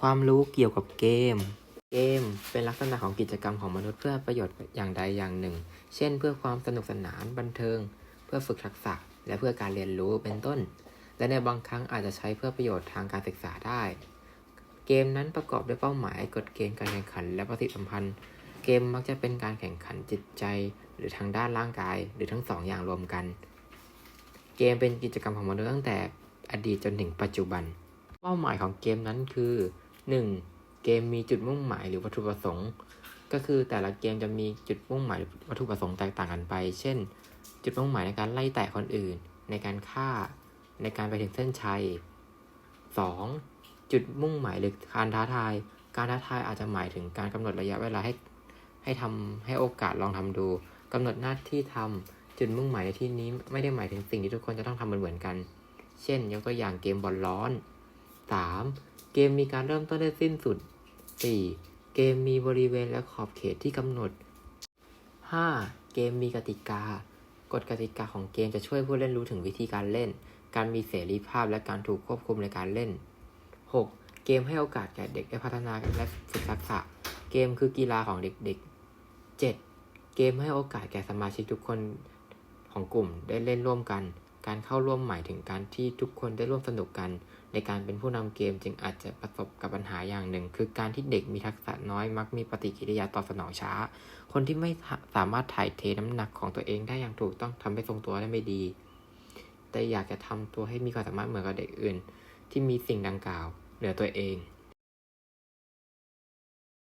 ความรู้เกี่ยวกับเกม เกมเป็นลักษณะของกิจกรรมของมนุษย์เพื่อประโยชน์อย่างใดอย่างหนึ่ง เช่น เพื่อความสนุกสนานบันเทิง เพื่อฝึกทักษะ และเพื่อการเรียนรู้เป็นต้น และในบางครั้งอาจจะใช้เพื่อประโยชน์ทางการศึกษาได้ เกมนั้นประกอบด้วยเป้าหมายกฎเกณฑ์การแข่งขัน และปฏิสัมพันธ์ เกมมักจะเป็นการแข่งขันจิตใจ หรือทางด้านร่างกาย หรือทั้งสองอย่างรวมกัน เกมเป็นกิจกรรมของมนุษย์ตั้งแต่อดีตจนถึงปัจจุบัน เป้าหมายของเกมนั้นคือ 1. เกมมีจุดมุ่งหมายหรือวัตถุประสงค์ ก็คือแต่ละเกมจะมีจุดมุ่งหมายหรือวัตถุประสงค์แตกต่างกันไป เช่น จุดมุ่งหมายในการไล่แตะคนอื่น ในการฆ่า ในการไปถึงเส้นชัย 2. จุดมุ่งหมายหรือการท้าทาย การท้าทายอาจจะหมายถึงการกำหนดระยะเวลาให้ให้ทำให้โอกาสลองทำดูกำหนดหน้าที่ทำจุดมุ่งหมายในที่นี้ไม่ได้หมายถึงสิ่งที่ทุกคนจะต้องทำเหมือนกัน เช่น ยกตัวอย่างเกมบอลร้อน 3. เกมมีการเริ่มต้นและสิ้นสุด 4. เกมมีบริเวณและขอบเขตที่กำหนด 5. เกมมีกติกา กฎกติกาของเกมจะช่วยผู้เล่นรู้ถึงวิธีการเล่น การมีเสรีภาพและการถูกควบคุมในการเล่น 6. เกมให้โอกาสแก่เด็กได้พัฒนาและฝึกทักษะ เกมคือกีฬาของเด็กๆ 7. เกมให้โอกาสแก่สมาชิกทุกคนของกลุ่มได้เล่นร่วมกัน การเข้าร่วมหมายถึงการที่ทุกคนได้ร่วมสนุกกัน ในการเป็นผู้นำเกมจึงอาจจะประสบกับปัญหาอย่างหนึ่ง คือการที่เด็กมีทักษะน้อยมักมีปฏิกิริยาตอบสนองช้า คนที่ไม่สามารถถ่ายเทน้ำหนักของตัวเองได้อย่างถูกต้องทำให้ทรงตัวได้ไม่ดี แต่อยากจะทำตัวให้มีความสามารถเหมือนกับเด็กอื่น ที่มีสิ่งดังกล่าวเหนือตัวเอง